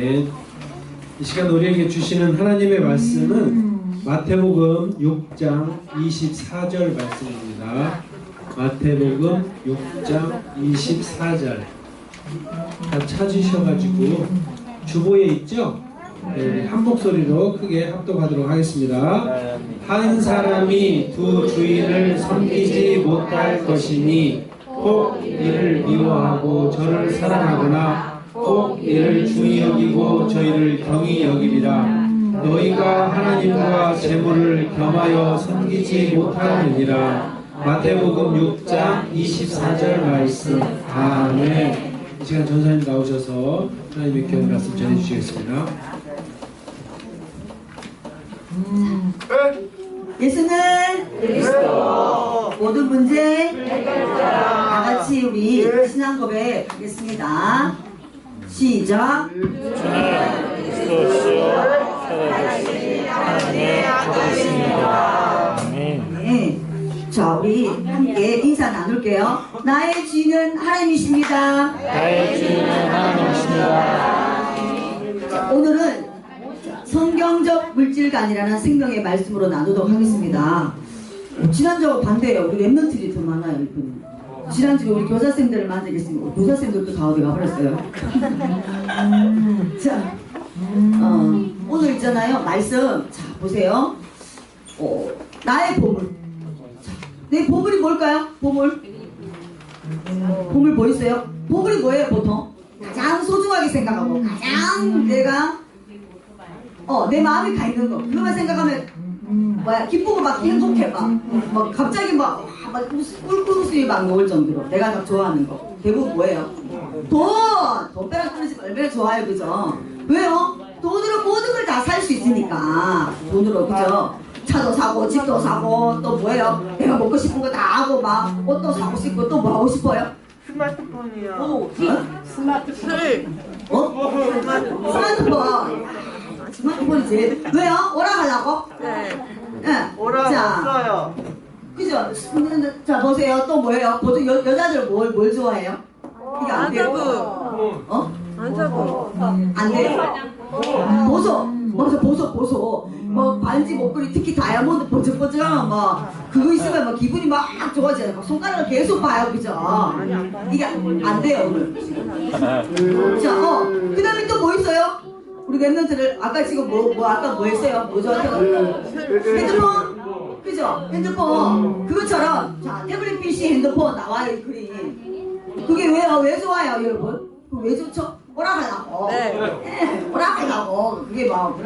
아멘. 이 시간 우리에게 주시는 하나님의 말씀은 마태복음 6장 24절 말씀입니다. 마태복음 6장 24절. 다 찾으셔가지고 주보에 있죠? 네, 한 목소리로 크게 합독하도록 하겠습니다. 한 사람이 두 주인을 섬기지 못할 것이니 혹 이를 미워하고 저를 사랑하거나 혹 이를 중히 여기고 저희를 경히 여기리라. 너희가 하나님과 재물을 겸하여 섬기지 못하느니라. 마태복음 6장 24절 말씀. 아멘. 이 시간 전사님 나오셔서 하나님의 귀한 말씀 전해주시겠습니다. 예수는 모든 문제 다 같이 우리 신앙 고백 하겠습니다. 시작. 그리스도시요 살아계신 하나님의 아들이십니다. 아멘. 네. 자, 우리 함께 인사 나눌게요. 나의 주인은 하나님이십니다. 나의 주인은 하나님이십니다. 자, 오늘은 성경적 물질관이라는 생명의 말씀으로 나누도록 하겠습니다. 어, 지난주하고 반대예요. 우리 랩런트들이 더 많아요, 이분이. 지난 주에 우리 교사쌤들을 만나겠습니다. 교사쌤들도 다 어디 가버렸어요. 자, 어, 오늘 있잖아요. 말씀. 자, 보세요. 어, 나의 보물. 자, 내 보물이 뭘까요? 보물. 보물 뭐 있어요? 보물이 뭐예요, 보통? 가장 소중하게 생각하고, 가장 내가 어, 내 마음이 가 있는 거. 그것만 생각하면, 뭐야, 기쁘고 막 행복해, 막. 막 갑자기 막, 와, 막 웃- 꿀꿀웃음이 막 나올 정도로. 내가 다 좋아하는 거. 대부분 뭐예요? 돈! 돈 빼라 끊지 얼마나 좋아요, 그죠? 왜요? 돈으로 모든 걸 다 살 수 있으니까. 돈으로, 그죠? 차도 사고, 집도 사고, 또 뭐예요? 내가 먹고 싶은 거 다 하고, 막, 옷도 사고 싶고, 또 뭐 하고 싶어요? 스마트폰이요. 어? 어? 스마트폰. 스마트폰 이지. 왜요? 오락하려고? 네. 예. 오락 자, 없어요. 그죠? 자, 보세요. 또 뭐예요? 보통 여, 여자들 뭘, 뭘 좋아해요? 이게 안 돼요. 어? 안사고. 안 돼요. 보소. 맞아, 보소, 보소. 뭐, 반지, 목걸이, 특히 다이아몬드 번쩍번쩍하면 뭐, 그거 있으면 막 기분이 막 좋아져요. 막 손가락을 계속 봐요. 그죠? 이게 안 돼요, 오늘. 자, 어. 그 다음에 또 뭐 있어요? 우리 랩런트를, 아까 지금 뭐, 뭐, 아까 뭐 했어요? 뭐죠? 핸드폰? 그죠? 핸드폰. 그것처럼, 자, 태블릿 PC 핸드폰 나와요, 이 그림. 그게 왜요? 왜 좋아요, 여러분? 그왜 좋죠? 오락하려고. 네. 오락하려고. 그게 뭐,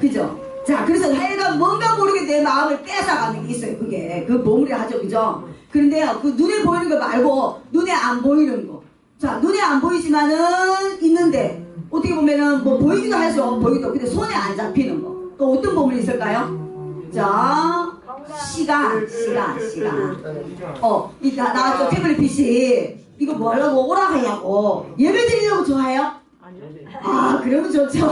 그죠? 자, 그래서 하여간 뭔가 모르게 내 마음을 뺏어가는 게 있어요, 그게. 그 보물이 하죠, 그죠? 그런데요, 그 눈에 보이는 거 말고, 눈에 안 보이는 거. 자, 눈에 안 보이지만은 있는데, 어떻게 보면은 뭐 보이기도 하죠, 보이기도. 근데 손에 안 잡히는 거. 또 어떤 보물이 있을까요? 자, 시간, 시간, 시간. 어, 이 나, 나왔죠, 태블릿 PC. 이거 뭐 하려고 오락하려고. 예배 드리려고 좋아해요? 아, 그러면 좋죠.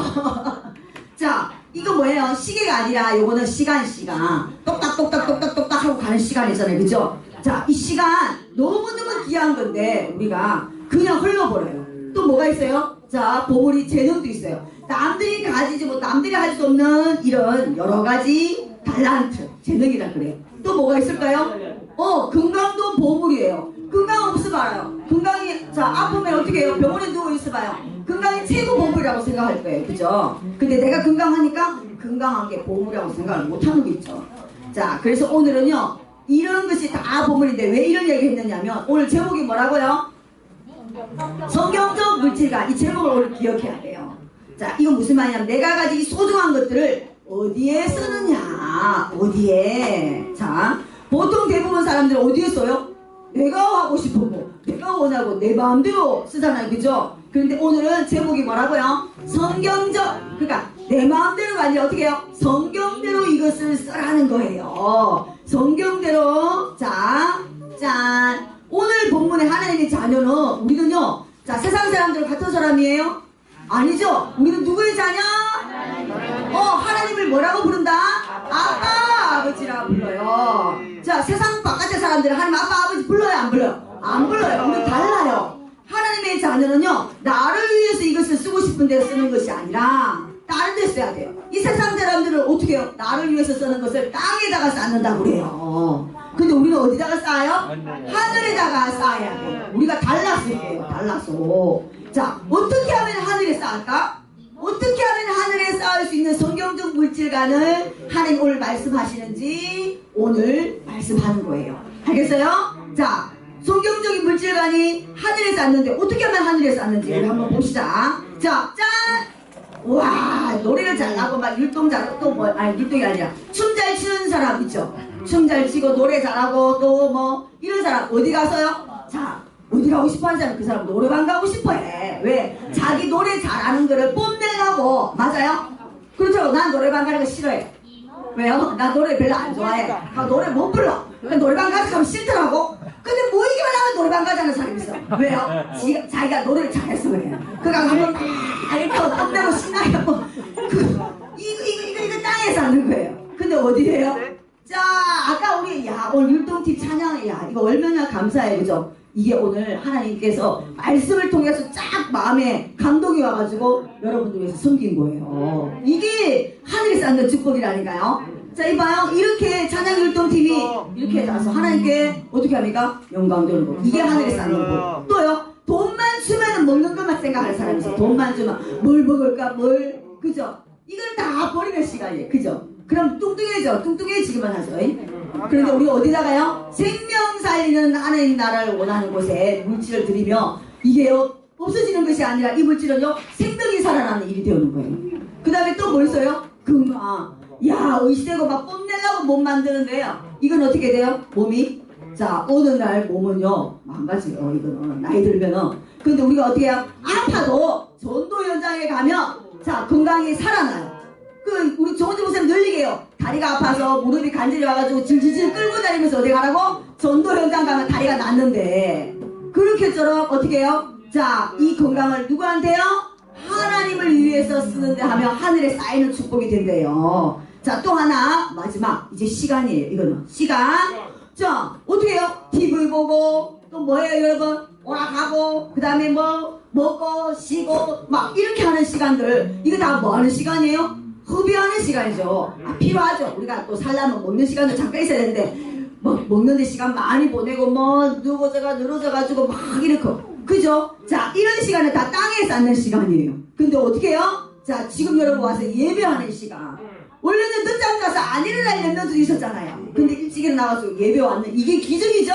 자, 이거 뭐예요? 시계가 아니라 요거는 시간, 시간. 똑딱 똑딱, 똑딱 똑딱 하고 가는 시간이잖아요. 그죠? 자, 이 시간 너무너무 귀한 건데, 우리가 그냥 흘러버려요. 또 뭐가 있어요? 자, 보물이 재능도 있어요. 남들이 가지지 못, 남들이 할 수 없는 이런 여러 가지 달란트, 재능이라 그래요. 또 뭐가 있을까요? 어, 건강도 보물이에요. 건강 없으면 알아요. 건강이, 자, 아프면 어떻게 해요? 병원에 누워 있어 봐요. 건강이 최고 보물이라고 생각할 거예요. 그죠? 근데 내가 건강하니까 건강한 게 보물이라고 생각을 못 하는 게 있죠. 자, 그래서 오늘은요, 이런 것이 다 보물인데 왜 이런 얘기 했느냐면, 오늘 제목이 뭐라고요? 성경적 물질관. 이 제목을 오늘 기억해야 돼요. 자, 이건 무슨 말이냐면, 내가 가진 이 소중한 것들을 어디에 쓰느냐, 어디에. 자, 보통 대부분 사람들은 어디에 써요? 내가 하고 싶은 거, 내가 원하고 내 마음대로 쓰잖아요, 그죠? 그런데 오늘은 제목이 뭐라고요? 성경적, 그러니까 내 마음대로가 아니라 어떻게 해요? 성경대로 이것을 쓰라는 거예요. 성경대로, 자, 짠. 오늘 본문의 하나님의 자녀는 우리는요, 자, 세상 사람들 같은 사람이에요? 아니죠? 우리는 누구의 자녀? 어, 하나님을 뭐라고 부른다? 아빠, 아버지라고 불러요. 자, 세상 바깥의 사람들은 하나님 아빠, 아버지 불러요, 안 불러요? 안 불러요. 우리 달라요. 하나님의 자녀는요, 나를 위해서 이것을 쓰고 싶은 데 쓰는 것이 아니라, 써야 돼요. 이 세상 사람들은 어떻게 해요? 나를 위해서 쓰는 것을 땅에다가 쌓는다고 그래요. 근데 우리는 어디다가 쌓아요? 하늘에다가 쌓아야 돼요. 우리가 달라서 해요. 달라서. 자, 어떻게 하면 하늘에 쌓을까? 어떻게 하면 하늘에 쌓을 수 있는 성경적 물질관을 하나님 오늘 말씀하시는지 오늘 말씀하는 거예요. 알겠어요? 자, 성경적인 물질관이 하늘에 쌓는데 어떻게 하면 하늘에 쌓는지 우리 한번 봅시다. 자, 짠! 와 노래를 잘하고 막 율동 잘하고 또뭐 아니 율동이 아니라 춤 잘 추는 사람 있죠? 춤 잘 추고 노래 잘하고 또 뭐 이런 사람 어디 가서요? 자 어디 가고 싶어 하는 사람 그 사람 노래방 가고 싶어 해왜? 자기 노래 잘하는 거를 뽐내려고. 맞아요? 그렇죠. 난 노래방 가는 거 싫어해. 왜요? 나 노래 별로 안 좋아해. 아, 노래 못 불러. 노래방 가서 가면 싫더라고 근데 모이기만 하면 노래방 가자는 사람이 있어. 왜요? 지가, 자기가 노래를 잘해서 그래요. 그가 한번 막 이렇게 뽐내고 신나게 하고 그, 이거 이거 이거 이거 땅에서 하는 거예요. 근데 어디에요? 자 아까 우리 야 오늘 율동팀 찬양 야 이거 얼마나 감사해 그죠? 이게 오늘 하나님께서 말씀을 통해서 쫙 마음에 감동이 와가지고 여러분들 위해서 섬긴 거예요. 이게 하늘에 쌓는 축복이라니까요 자 이봐요 이렇게 찬양 율동팀이 이렇게 나서 하나님께 어떻게 합니까? 영광 돌는 거 이게 하늘에 쌓는 거 또요 돈만 주면은 먹는 것만 생각하는 사람이 있어 돈만 주면. 뭘 먹을까? 뭘? 그죠? 이걸 다 버리는 시간이에요. 그죠? 그럼 뚱뚱해져. 뚱뚱해지기만 하죠. 잉? 그런데 우리 어디다가요? 생명 살리는 하나님 나라를 원하는 곳에 물질을 드리며 이게요 없어지는 것이 아니라 이 물질은요 생명이 살아나는 일이 되는 거예요. 그 다음에 또 뭘 써요? 금화 야 의시되고 막 뽐내려고 몸 만드는데요. 이건 어떻게 돼요? 몸이? 자 어느 날 몸은요 망가져요 이거는. 나이 들면은. 근데 우리가 어떻게 해요? 아파도 전도 현장에 가면 자 건강히 살아나요. 그 우리 정원지 목사님 늘 얘기해요. 다리가 아파서 무릎이 간절히 와가지고 질질질 끌고 다니면서 어디 가라고? 전도 현장 가면 다리가 낫는데. 그렇게처럼 어떻게 해요? 자 이 건강을 누구한테요? 하나님을 위해서 쓰는데 하면 하늘에 쌓이는 축복이 된대요 자 또 하나 마지막 이제 시간이에요 이거는 시간 자 어떻게 해요? TV 보고 또 뭐예요 여러분? 오락하고 그 다음에 뭐 먹고 쉬고 막 이렇게 하는 시간들 이거 다 뭐 하는 시간이에요? 흡입하는 시간이죠 아, 필요하죠 우리가 또 살려면 먹는 시간도 잠깐 있어야 되는데 뭐 먹는데 시간 많이 보내고 뭐 누워져가 늘어져가지고 막 이렇게 그죠? 자 이런 시간은 다 땅에 쌓는 시간이에요 근데 어떻게 해요? 자 지금 여러분 와서 예배하는 시간 원래는 늦잠 자서 안 일어날 랩런도 있었잖아요. 근데 일찍 일어나가지고 예배 왔는 이게 기적이죠?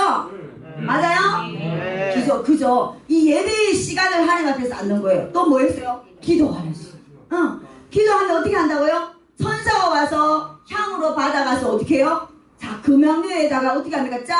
맞아요? 기적, 그죠? 이 예배의 시간을 하나님 앞에서 앉는 거예요. 또 뭐 했어요? 기도하는 시간. 응. 기도하면 어떻게 한다고요? 천사가 와서 향으로 받아가서 어떻게 해요? 자, 금양류에다가 어떻게 합니까? 짠!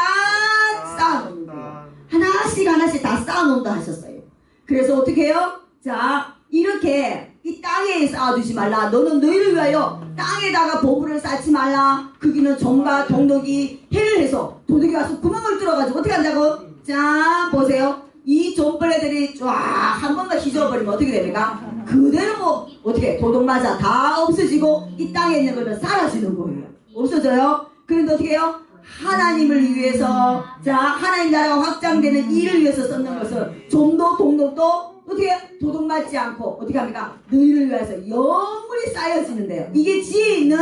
쌓아놓는 거예요. 하나씩 하나씩 다 쌓아놓는다 하셨어요. 그래서 어떻게 해요? 자, 이렇게 이 땅에 쌓아두지 말라. 너는 너희를 위하여 땅에다가 보물을 쌓지 말라. 거기는 종과 동독이 해를 해서 도둑이 와서 구멍을 뚫어가지고 어떻게 한다고? 자, 보세요. 이 종벌레들이 쫙 한 번만 휘저어버리면 어떻게 됩니까? 그대로 뭐 어떻게 도둑 맞아 다 없어지고 이 땅에 있는 거는 사라지는 거예요. 없어져요? 그런데 어떻게 해요? 하나님을 위해서 자 하나님 나라가 확장되는 일을 위해서 썼는 것을 좀도 동독도 어떻게 도둑 맞지 않고 어떻게 합니까? 너희를 위해서 영물이 쌓여지는데요. 이게 지혜 있는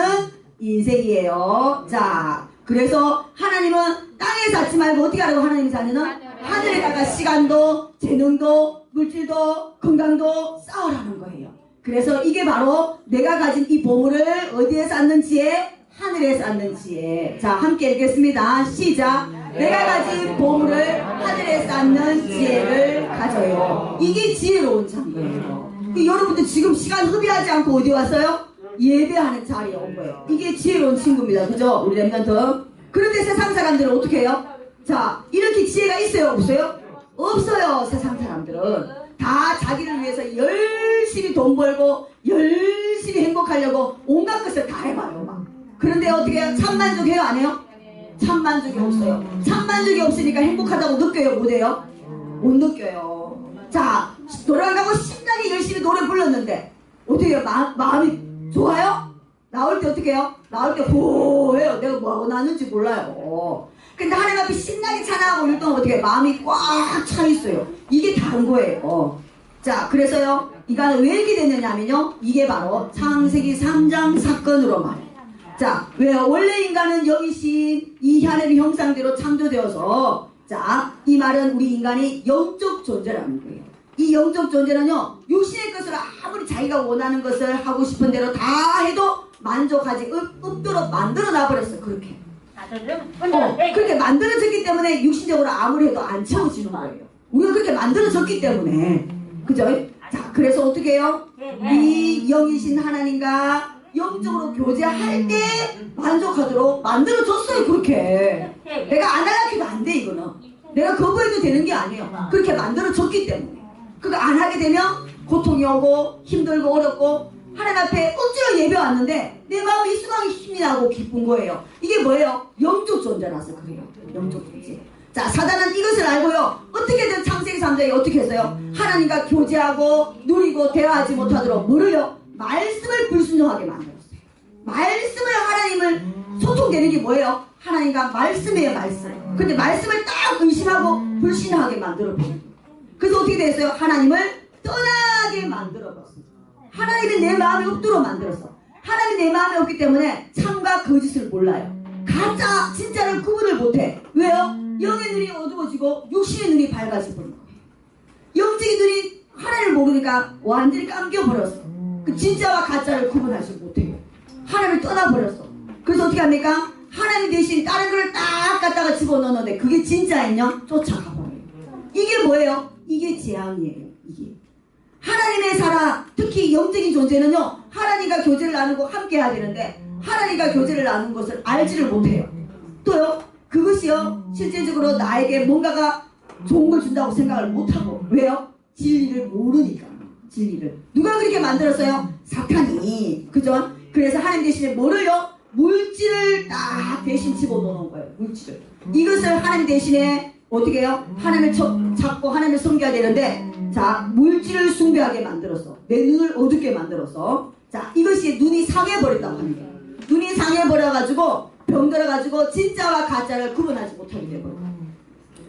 인생이에요. 자 그래서 하나님은 땅에 쌓지 말고 어떻게 하라고 하나님이 자녀는 하늘에다가 시간도 재능도 물질도 건강도 쌓으라는 거예요. 그래서 이게 바로 내가 가진 이 보물을 어디에 쌓는 지혜? 하늘에 쌓는 지혜. 자, 함께 읽겠습니다. 시작. 내가 가진 보물을 하늘에 쌓는 지혜를 가져요. 이게 지혜로운 자거예요. 그 여러분들 지금 시간 흡입하지 않고 어디 왔어요? 예배하는 자리에 온 거예요. 이게 지혜로운 친구입니다. 그죠? 우리 랩런트. 그런데 세상 사람들은 어떻게 해요? 자, 이렇게 지혜가 있어요? 없어요? 없어요. 세상 사람들은. 다 자기를 위해서 열심히 돈 벌고 열심히 행복하려고 온갖 것을 다 해봐요. 막. 그런데 어떻게 해요? 참만족해요? 안 해요? 참만족이 없어요. 참만족이 없으니까 행복하다고 느껴요? 못해요? 못 느껴요. 자, 돌아가고 신나게 열심히 노래 불렀는데 어떻게 해요? 마, 마음이 좋아요? 나올 때 어떻게 해요? 나올 때 호해요. 내가 뭐하고 나는지 몰라요. 근데 하나님 앞에 신나게 찬양하고 일동 어떻게 마음이 꽉 차 있어요. 이게 다른 거예요. 자, 그래서요, 이가 왜 이렇게 됐느냐면요, 이게 바로 창세기 3장 사건으로 말해요. 자, 왜요? 원래 인간은 영이신 이 하늘의 형상대로 창조되어서, 자, 이 말은 우리 인간이 영적 존재라는 거예요. 이 영적 존재는요, 육신의 것을 아무리 자기가 원하는 것을 하고 싶은 대로 다 해도 만족하지 없, 없도록 만들어 놔버렸어, 그렇게. 어, 그렇게 만들어졌기 때문에 육신적으로 아무리 해도 안 채워지는 거예요. 우리가 그렇게 만들어졌기 때문에. 그죠? 자, 그래서 어떻게 해요? 이 영이신 하나님과 영적으로 교제할 때 만족하도록 만들어줬어요, 그렇게. 내가 안 하려 해도 안 돼, 이거는. 내가 거부해도 되는 게 아니에요. 그렇게 만들어줬기 때문에. 그거 안 하게 되면 고통이 오고 힘들고 어렵고 하나님 앞에 억지로 예배 왔는데 내 마음이 이상하게 힘이 나고 기쁜 거예요. 이게 뭐예요? 영적 존재라서 그래요. 영적 존재. 자, 사단은 이것을 알고요. 어떻게든 창세기 3장에 어떻게 했어요? 하나님과 교제하고 누리고 대화하지 못하도록 뭐를요? 말씀을 불순종하게 만들었어요. 말씀을 하나님을 소통되는 게 뭐예요? 하나님과 말씀이에요, 말씀. 근데 말씀을 딱 의심하고 불신하게 만들어 버려요. 그래서 어떻게 됐어요? 하나님을 떠나게 만들어버렸어요. 하나님이 내 마음에 없도록 만들었어. 하나님이 내 마음에 없기 때문에 참과 거짓을 몰라요. 가짜, 진짜를 구분을 못해. 왜요? 영의 눈이 어두워지고 육신의 눈이 거예요. 영적인 눈이 하나님을 모르니까 완전히 감겨버렸어. 그 진짜와 가짜를 구분하지 못해요. 하나님을 떠나버렸어. 그래서 어떻게 합니까? 하나님 대신 다른 거를 딱 갖다가 집어넣었는데 그게 진짜였냐? 쫓아가 버려요. 이게 뭐예요? 이게 재앙이에요. 이게. 하나님의 사랑, 특히 영적인 존재는요, 하나님과 교제를 나누고 함께 해야 되는데, 하나님과 교제를 나누는 것을 알지를 못해요. 또요, 그것이요, 실제적으로 나에게 뭔가가 좋은 걸 준다고 생각을 못하고, 왜요? 진리를 모르니까. 진리를. 누가 그렇게 만들었어요? 사탄이. 그죠? 그래서 하나님 대신에 뭐를요? 물질을 딱 대신 집어넣는 거예요. 물질을. 이것을 하나님 대신에 어떻게 해요? 하나님을 쳐- 찾고 하나님을 섬겨야 되는데 자 물질을 숭배하게 만들었어. 내 눈을 어둡게 만들었어. 자 이것이 눈이 상해버렸다고 하는 거예요. 눈이 상해버려가지고 병들어가지고 진짜와 가짜를 구분하지 못하게 되버려.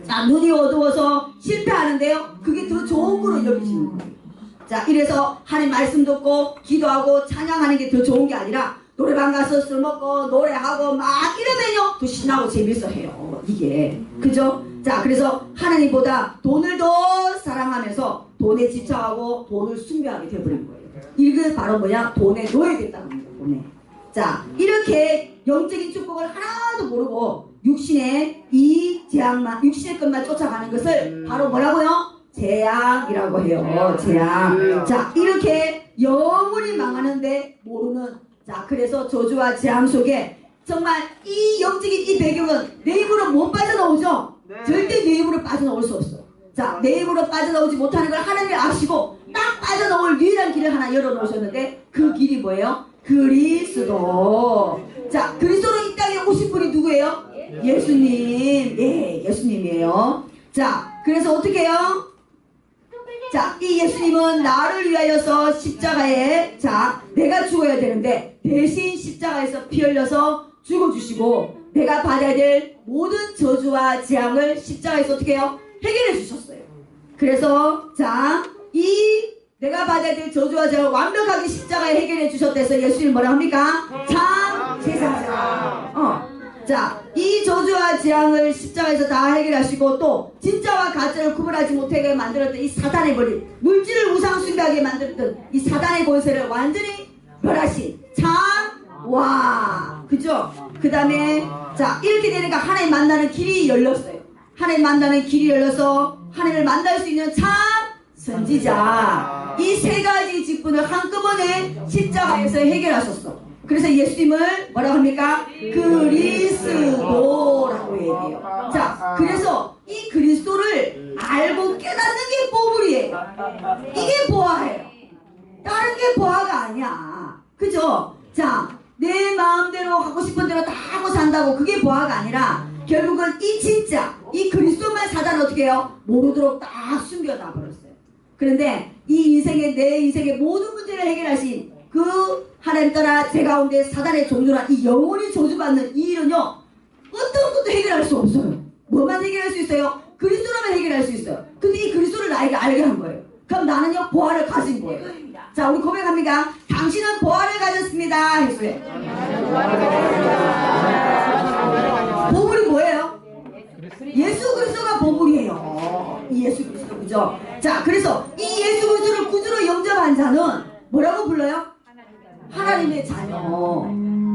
자 눈이 어두워서 실패하는데요. 그게 더 좋은 거로 여기시는 거예요. 자 이래서 하나님 말씀 듣고 기도하고 찬양하는 게 더 좋은 게 아니라 노래방 가서 술 먹고 노래하고 막 이러면요. 더 신나고 재밌어 해요. 이게. 그죠? 자 그래서 하나님보다 돈을 더 사랑하면서 돈에 집착하고 돈을 숭배하게 되어버린 거예요. 이게 바로 뭐냐 돈에 놓여야 됐다는 거예요 돈에. 자 이렇게 영적인 축복을 하나도 모르고 육신의 이 재앙만 육신의 것만 쫓아가는 것을 바로 뭐라고요? 재앙이라고 해요. 재앙. 자, 이렇게 영원히 망하는데 모르는 자, 그래서 저주와 재앙 속에 정말 이 영적인 이 배경은 내 입으로 못 빠져나오죠? 절대 내 입으로 빠져나올 수 없어. 자, 내 입으로 빠져나오지 못하는 걸 하나님이 아시고 딱 빠져나올 유일한 길을 하나 열어놓으셨는데 그 길이 뭐예요? 그리스도. 자, 그리스도로 이 땅에 오신 분이 누구예요? 예수님. 예, 예수님이에요. 자, 그래서 어떻게 해요? 자, 이 예수님은 나를 위하여서 십자가에, 자, 내가 죽어야 되는데, 대신 십자가에서 피 흘려서 죽어주시고, 내가 받아야 될 모든 저주와 재앙을 십자가에서 어떻게 해요? 해결해 주셨어요. 그래서, 자, 이 내가 받아야 될 저주와 재앙을 완벽하게 십자가에 해결해 주셨대서 예수님 뭐라 합니까? 참 제사장. 어. 자, 이 저주와 재앙을 십자가에서 다 해결하시고 또 진짜와 가짜를 구분하지 못하게 만들었던 이 사단의 머리, 물질을 우상 숭배하게 만들었던 이 사단의 권세를 완전히 멸하신 참, 와, 그죠? 그 다음에 자 이렇게 되니까 하나님 만나는 길이 열렸어요. 하나님 만나는 길이 열려서 하나님을 만날 수 있는 참 선지자. 이 세 가지 직분을 한꺼번에 십자가에서 해결하셨어. 그래서 예수님을 뭐라고 합니까? 그리스도라고 얘기해요. 자, 그래서 이 그리스도를 알고 깨닫는 게 보물이에요. 이게 보아예요. 다른 게 보아가 아니야. 그죠? 자, 내 마음대로 하고 싶은 대로 다 하고 산다고 그게 보아가 아니라 결국은 이 진짜 이 그리스도만 사단 어떻게 해요? 모르도록 딱 숨겨놔 버렸어요. 그런데 이 인생의 내 인생의 모든 문제를 해결하신 그 하나님 따라 제 가운데 사단의 종류란 이 영원히 저주받는 이 일은요 어떤 것도 해결할 수 없어요. 뭐만 해결할 수 있어요? 그리스도라면 해결할 수 있어요. 근데 이 그리스도를 나에게 알게 한 거예요. 그럼 나는요 보화를 가진 거예요. 자 우리 고백합니다. 당신은 보화를 가졌습니다. 했어요. 보물이 뭐예요? 예수 그리스도가 보물이에요. 이 예수 그리스도 그죠? 자 그래서 이 예수 그리스도를 구주로 영접한 자는 뭐라고 불러요? 하나님의 자녀.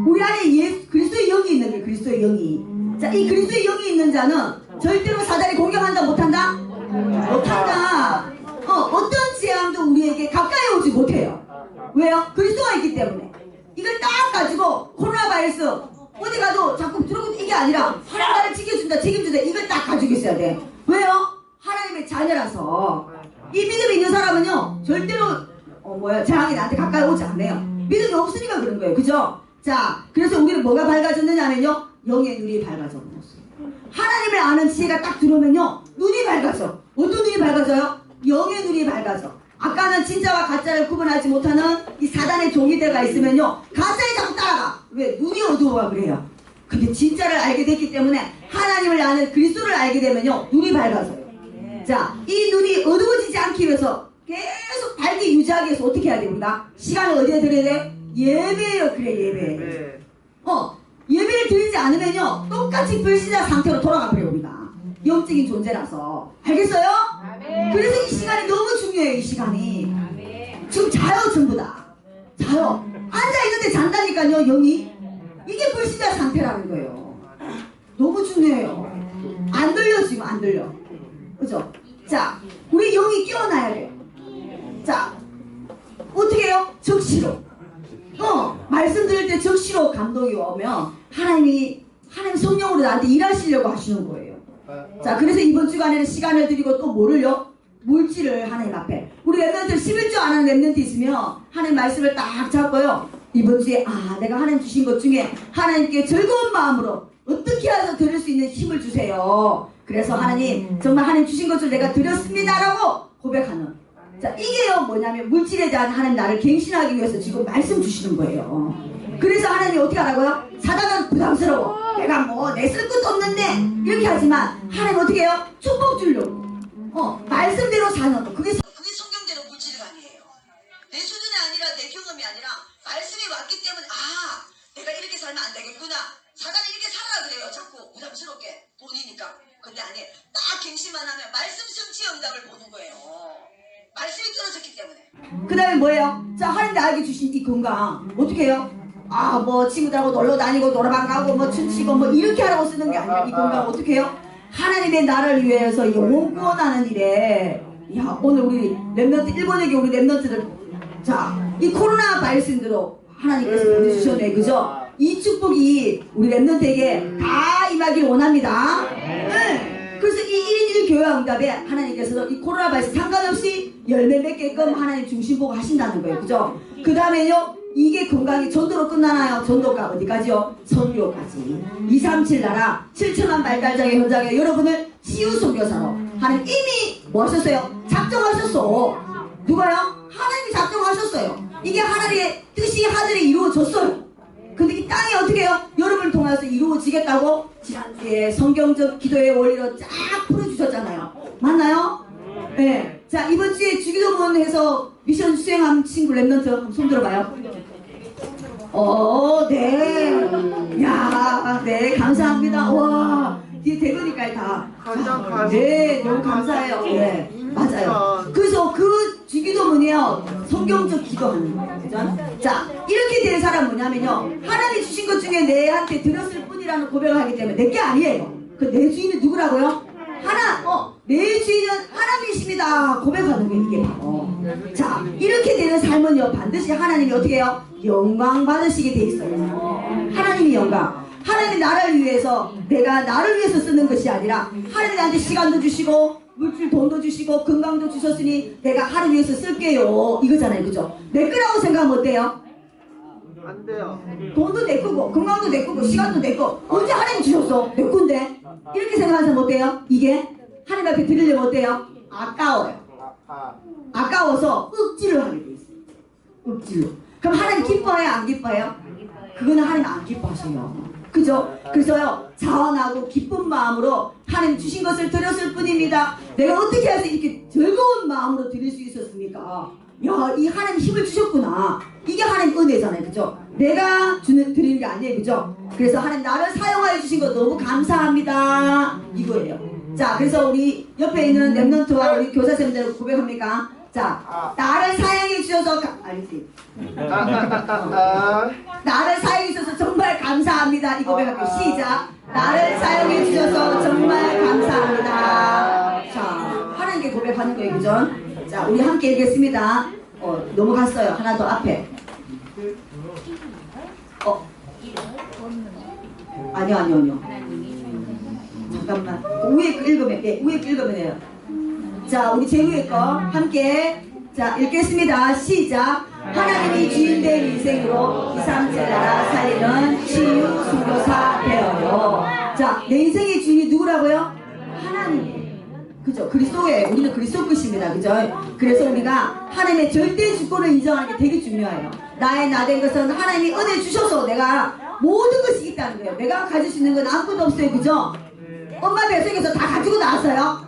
우리 안에 예, 그리스도의 영이 있는 거예요. 그리스도의 영이. 자, 이 그리스도의 영이 있는 자는 절대로 사단이 공격한다 못한다? 못한다. 어, 어떤 재앙도 우리에게 가까이 오지 못해요. 왜요? 그리스도가 있기 때문에. 이걸 딱 가지고 코로나 바이러스 어디 가도 자꾸 들어오고 이게 아니라 하나님 나를 지켜준다, 책임준다. 이걸 딱 가지고 있어야 돼. 왜요? 하나님의 자녀라서. 이 믿음이 있는 사람은요, 절대로 어 뭐야 재앙이 나한테 가까이 오지 않네요. 믿음이 없으니까 그런 거예요. 그죠? 자, 그래서 우리는 뭐가 밝아졌느냐면요. 영의 눈이 밝아져 버렸어요. 하나님을 아는 지혜가 딱 들어오면요. 눈이 밝아져. 어떤 눈이 밝아져요? 영의 눈이 밝아져. 아까는 진짜와 가짜를 구분하지 못하는 이 사단의 종이대가 있으면요. 가짜에 자꾸 따라가. 왜? 눈이 어두워가 그래요. 근데 진짜를 알게 됐기 때문에 하나님을 아는 그리스도를 알게 되면요. 눈이 밝아져요. 자, 이 눈이 어두워지지 않기 위해서 계속 밝게 유지하기 위해서 어떻게 해야 됩니까? 시간을 어디에 드려야 돼? 예배예요. 그래, 예배. 네. 어, 예배를 드리지 않으면요. 똑같이 불신자 상태로 돌아가 우리가. 영적인 존재라서. 알겠어요? 그래서 이 시간이 너무 중요해요, 이 시간이. 지금 자요, 전부 다. 자요. 앉아있는데 잔다니까요, 영이. 이게 불신자 상태라는 거예요. 너무 중요해요. 안 들려, 지금 안 들려. 그죠? 자, 우리 영이 깨어나야 돼요. 자, 어떻게 해요? 적시로. 어, 말씀 들을 때 적시로 감동이 오면 하나님이 하나님 성령으로 나한테 일하시려고 하시는 거예요. 자, 그래서 이번 주간에는 시간을 드리고 또 뭐를요? 물질을 하나님 앞에. 우리 랩런트 11조 안 하는 랩런트 있으면 하나님 말씀을 딱 잡고요. 이번 주에 아, 내가 하나님 주신 것 중에 하나님께 즐거운 마음으로 어떻게 해서 드릴 수 있는 힘을 주세요. 그래서 하나님 정말 하나님 주신 것을 내가 드렸습니다라고 고백하는. 자, 이게요 뭐냐면 물질에 대한 하나님 나를 갱신하기 위해서 지금 말씀 주시는 거예요. 그래서 하나님이 어떻게 하라고요? 사단은 부담스러워. 내가 뭐 내 쓸 것도 없는데 이렇게 하지만 하나님 어떻게 해요? 축복 주려고. 어, 말씀대로 사는 거. 그게 그게 성경대로 물질이 아니에요. 내 수준이 아니라 내 경험이 아니라 말씀이 왔기 때문에 아 내가 이렇게 살면 안 되겠구나. 사단이 이렇게 살아라 그래요. 자꾸 부담스럽게 돈이니까. 근데 아니 딱 갱신만 하면 말씀 성취 응답을 보는 거예요. 말씀이 떨어졌기 때문에. 그 다음에 뭐예요? 자, 하나님 나에게 주신 이 건강. 어떻게 해요? 아, 뭐, 친구들하고 놀러 다니고, 노래방 가고, 뭐, 춤추고, 뭐, 이렇게 하라고 쓰는 게 아니라 이 건강 어떻게 해요? 하나님의 나를 위해서 영혼 구원하는 일에, 야, 오늘 우리 랩런트, 일본에게 우리 랩런트들, 자, 이 코로나 바이러스인데도 하나님께서 보내주셨네, 그죠? 이 축복이 우리 랩런트에게 다 임하길 원합니다. 네. 그래서 이 1인 1교회 응답에 하나님께서 이 코로나 바이러스 상관없이 열매 맺게끔 하나님 중심 보고 하신다는 거예요. 그죠? 그 다음에요. 이게 건강이 전도로 끝나나요? 전도가 어디까지요? 선교까지. 237 나라 7천만 발달장애 현장에 여러분을 치유 선교사로 하나님 이미 뭐 하셨어요? 작정하셨어. 누가요? 하나님이 작정하셨어요. 이게 하나님의 뜻이 하늘에 이루어졌어요. 이 땅이 어떻게 해요? 여러분을 통해서 이루어지겠다고 지난주에 성경적 기도의 원리로 쫙 풀어주셨잖아요. 맞나요? 네. 자, 이번 주에 주기도문 해서 미션 수행한 친구 랩런트 한번 손 들어봐요. 어, 네. 야, 네, 감사합니다. 와, 뒤에 대거니까 다. 가장 네, 너무 감사해요. 네, 맞아요. 그래서 그 주기도문이요, 성경적 기도하는. 그죠? 자, 이렇게 된 사람 뭐냐면요, 하나님 주신 것 중에 내한테 드렸을 뿐이라는 고백을 하기 때문에 내게 아니에요. 그 내 주인은 누구라고요? 하나, 어, 내 주인은 하나님이십니다. 고백하는 게 이게 바로. 자, 이렇게 되는 삶은요, 반드시 하나님이 어떻게 해요? 영광 받으시게 돼 있어요. 하나님이 영광. 하나님이 나를 위해서, 내가 나를 위해서 쓰는 것이 아니라, 하나님이 나한테 시간도 주시고, 물질 돈도 주시고, 건강도 주셨으니, 내가 하나님 위해서 쓸게요. 이거잖아요. 그죠? 내 거라고 생각하면 어때요? 안 돼요. 돈도 내 거고, 건강도 내 거고, 시간도 내 거. 언제 하나님 주셨어? 내 건데? 이렇게 생각하면 어때요? 이게? 하나님 앞에 드리려면 어때요? 아까워요. 아, 아까워서 억지를 하게 돼 있어요. 억지로. 그럼 하나님 기뻐해요? 안 기뻐해요? 그거는 하나님 안 기뻐하셔요. 그죠? 그래서요 자원하고 기쁜 마음으로 하나님 주신 것을 드렸을 뿐입니다. 내가 어떻게 해서 이렇게 즐거운 마음으로 드릴 수 있었습니까? 야, 이 하나님 힘을 주셨구나. 이게 하나님 은혜잖아요, 그죠? 내가 주는 드리는 게 아니에요, 그죠? 그래서 하나님 나를 사용하여 주신 거 너무 감사합니다. 이거예요. 자, 그래서 우리 옆에 있는 랩런트와 우리 교사쌤들 고백합니까? 자, 나를 사용해 주셔서 가, 알지? 아, 나를 사용해 주셔서 정말 감사합니다. 이 고백할게요. 시작. 나를 사용해 주셔서 정말 감사합니다. 자, 하나님께 고백하는 거예요. 그죠? 자, 우리 함께 읽겠습니다. 어, 넘어갔어요. 하나 더 앞에. 어. 아니요, 아니요, 아니요. 잠깐만. 그 위에 거 읽으면, 예, 위에 거 읽으면 돼요. 자, 우리 제 위에 거 함께 자 읽겠습니다. 시작. 하나님이 주인된 인생으로 이삼째 나라 살리는 치유 선교사 되어요. 자, 내 인생의 주인이 누구라고요? 하나님이에요. 그죠? 그리스도예요. 우리는 그리스도 것입니다. 그죠? 그래서 우리가 하나님의 절대 주권을 인정하는 게 되게 중요해요. 나의 나 된 것은 하나님이 은혜 주셔서 내가 모든 것이 있다는 거예요. 내가 가질 수 있는 건 아무것도 없어요. 그죠? 엄마 뱃속에서 다 가지고 나왔어요.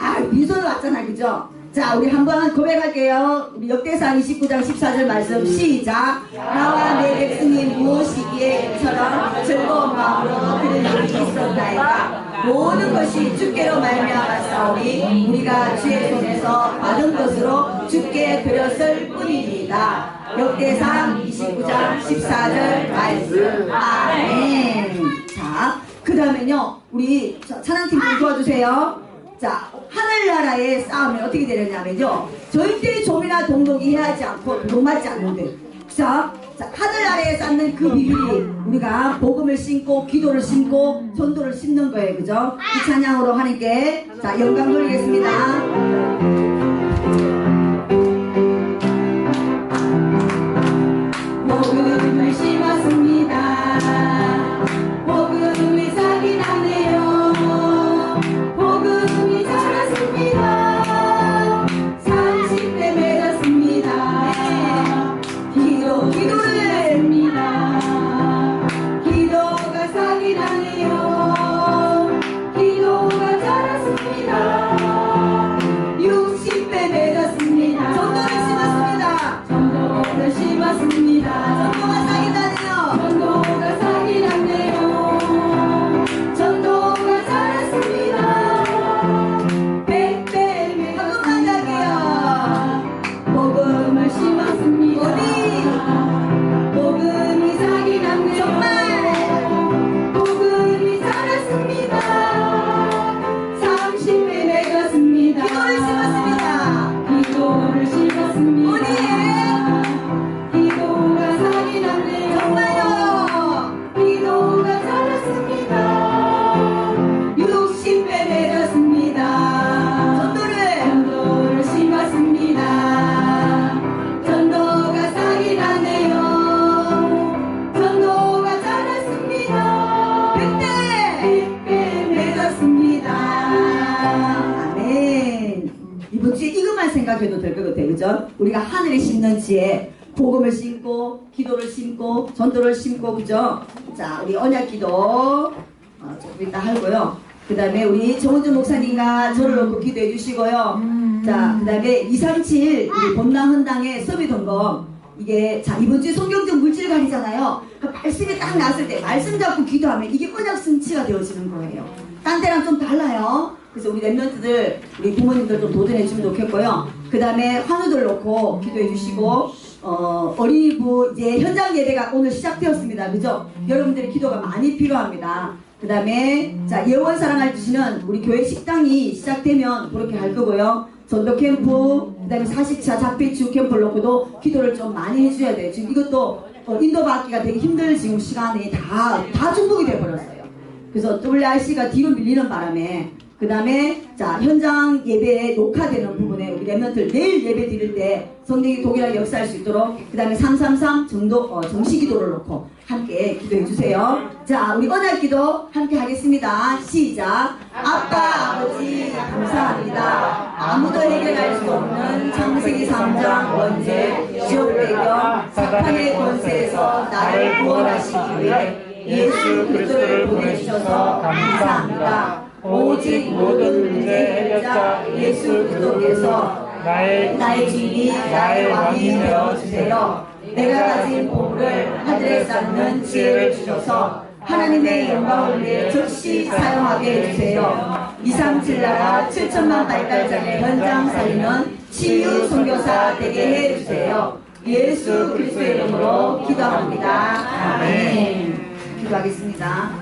아, 미소를 왔잖아, 그죠? 자, 우리 한번 고백할게요. 우리 역대상 29장 14절 말씀 시작. 나와 내 백성이 무엇이기에 이처럼 즐거운 마음으로 그를 일이 있었나이까. 모든 것이 주께로 말미암았사오니 우리가 주의 손에서 받은 것으로 주께 드렸을 뿐입니다. 역대상 29장 14절 말씀. 아멘. 자, 그 다음에요. 우리 자, 찬양팀 좀 도와주세요. 자, 하늘나라의 싸움이 어떻게 되느냐면요. 절대 좀이나 동독이 해하지 않고 동맞지 않는데. 자, 자, 하늘나라에 쌓는 그 비밀이 우리가 복음을 심고 기도를 심고 전도를 심는 거예요. 그죠? 이 찬양으로 하나님께 자, 영광 돌리겠습니다. 생각해도 될 것 같아요. 그죠? 우리가 하늘에 심는 지에 복음을 심고 기도를 심고 전도를 심고 그죠? 자, 우리 언약 기도 어, 조금 이따 하고요. 그 다음에 우리 정은주 목사님과 저를 놓고 기도해 주시고요. 자, 그 다음에 237 우리 본당 헌당의 서비 동검 이게 자 이번 주에 성경적 물질관이잖아요. 그 말씀이 딱 나왔을 때 말씀 잡고 기도하면 이게 언약 승치가 되어지는 거예요. 딴 때랑 좀 달라요. 그래서 우리 랩런트들 우리 부모님들 좀 도전해 주면 좋겠고요. 그 다음에 환우들 놓고 기도해 주시고 어, 어린이부 이제 현장 예배가 오늘 시작되었습니다. 그죠? 여러분들의 기도가 많이 필요합니다. 그 다음에 자 예원 사랑할 주시는 우리 교회 식당이 시작되면 그렇게 할 거고요. 전도 캠프, 그 다음에 40차 작배추 캠프를 놓고도 기도를 좀 많이 해줘야 돼요. 지금 이것도 어, 인도받기가 되게 힘들 지금 시간이 다, 다 중복이 돼버렸어요. 그래서 WRC가 뒤로 밀리는 바람에 그 다음에 자 현장 예배에 녹화되는 부분에 우리 랩런트를 내일 예배 드릴 때 성령이 동일하게 역사할 수 있도록 그 다음에 333 정도 어, 정시 기도를 놓고 함께 기도해 주세요. 자 우리 언약 기도 함께 하겠습니다. 시작. 아빠 아버지 감사합니다. 아무도 해결할 수 없는 창세기 3장 원죄 지옥 배경 사탄의 권세에서 나를 구원하시기 위해 예수 그리스도를 보내주셔서 감사합니다. 오직 모든 문제 해결자 예수 그리스도께서 나의 나의 주인이 나의 왕이 되어 주세요. 내가 가진 보물을 하늘에 쌓는 지혜를 주셔서 하나님의 영광을 위해 즉시 사용하게 해주세요. 이상칠나라 7천만 발달장의 현장 살리는 치유 선교사 되게 해주세요. 예수 그리스도의 이름으로 기도합니다. 아멘. 기도하겠습니다.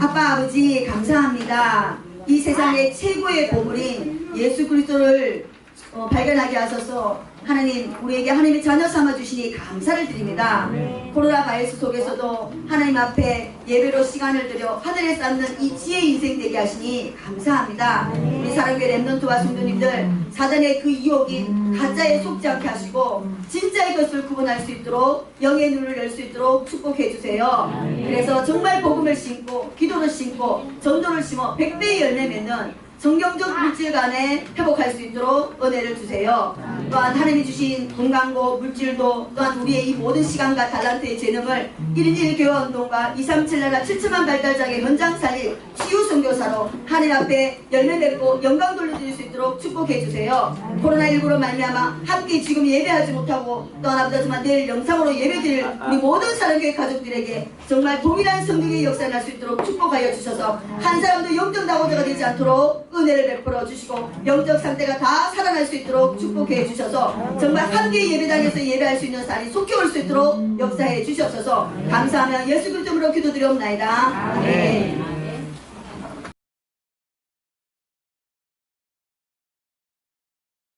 아빠 아버지 감사합니다. 이 세상의 최고의 보물인 예수 그리스도를 어, 발견하게 하셔서 하나님 우리에게 하나님의 자녀 삼아 주시니 감사를 드립니다. 코로나 바이러스 속에서도 하나님 앞에 예배로 시간을 들여 하늘에 쌓는 이 지혜 인생 되게 하시니 감사합니다. 우리 사랑교회 랩런트와 성도님들 사단의 그 유혹인 가짜에 속지 않게 하시고 진짜의 것을 구분할 수 있도록 영의 눈을 열 수 있도록 축복해 주세요. 그래서 정말 복음을 심고 기도를 심고 전도를 심어 백배의 열매 맺는 성경적 물질 간에 회복할 수 있도록 은혜를 주세요. 또한 하나님이 주신 건강도 물질도 또한 우리의 이 모든 시간과 달란트의 재능을 1인 1교회 운동과 237 나라 7천만 발달장의 현장 살릴 치유 선교사로 하나님 앞에 열매 맺고 영광 돌려드릴 수 있도록 축복해 주세요. 코로나19로 말미암아 함께 지금 예배하지 못하고 또한 아버지만 내일 영상으로 예배드릴 우리 모든 사랑교회 가족들에게 정말 동일한 성령의 역사를 할 수 있도록 축복하여 주셔서 한 사람도 영적 낙오자가 되지 않도록 은혜를 베풀어 주시고 영적 상태가 다 살아날 수 있도록 축복해 주셔서 정말 함께 예배당에서 예배할 수 있는 날이 속히 올 수 있도록 역사해 주셔서 감사하며 예수 그리스도로 기도드리옵나이다. 아멘.